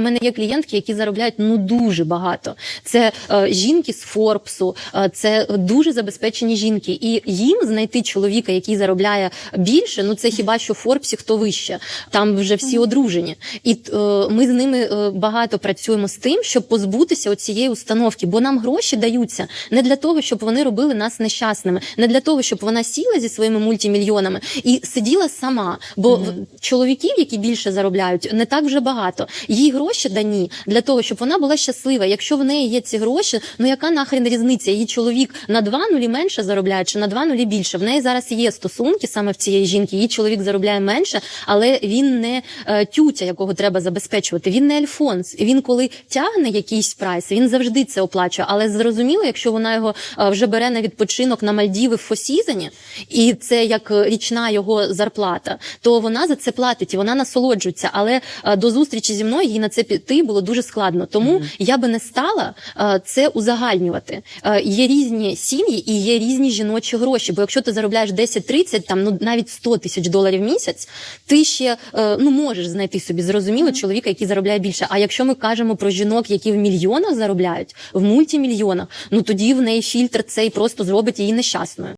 У мене є клієнтки, які заробляють ну дуже багато. Це е, жінки з Форбсу, е, це дуже забезпечені жінки. І їм знайти чоловіка, який заробляє більше, ну це хіба що в Форбсі хто вище. Там вже всі одружені. І е, ми з ними е, багато працюємо з тим, щоб позбутися цієї установки, бо нам гроші даються не для того, щоб вони робили нас нещасними, не для того, щоб вона сіла зі своїми мультимільйонами і сиділа сама. Бо в- чоловіків, які більше заробляють, не так вже багато. Їй гроші дані для того, щоб вона була щаслива. Якщо в неї є ці гроші, ну яка нахрен різниця? Її чоловік на два нулі менше заробляє, чи на два нулі більше. В неї зараз є стосунки саме в цієї жінки. Її чоловік заробляє менше, але він не е, тютя, якого треба забезпечувати. Він не Альфонс. Він коли тягне якийсь прайс, він завжди це оплачує. Але зрозуміло, якщо вона його е, вже бере на відпочинок на Мальдіви в Фосізані, і це як е, річна його зарплата, то вона за це платить і вона насолоджується. Але до зустрічі зі мною їй на це піти було дуже складно. Тому я би не стала е, це узагальнювати. Е, Є різні сім'ї і є різні жіночі гроші. Бо якщо ти заробляєш 10-30, там ну навіть 100 тисяч доларів в місяць, ти ще е, ну можеш знайти собі зрозуміло чоловіка, який заробляє більше. А якщо ми кажемо про жінок, які в мільйонах заробляють, в мультимільйонах, ну тоді в неї фільтр цей просто зробить її нещасною.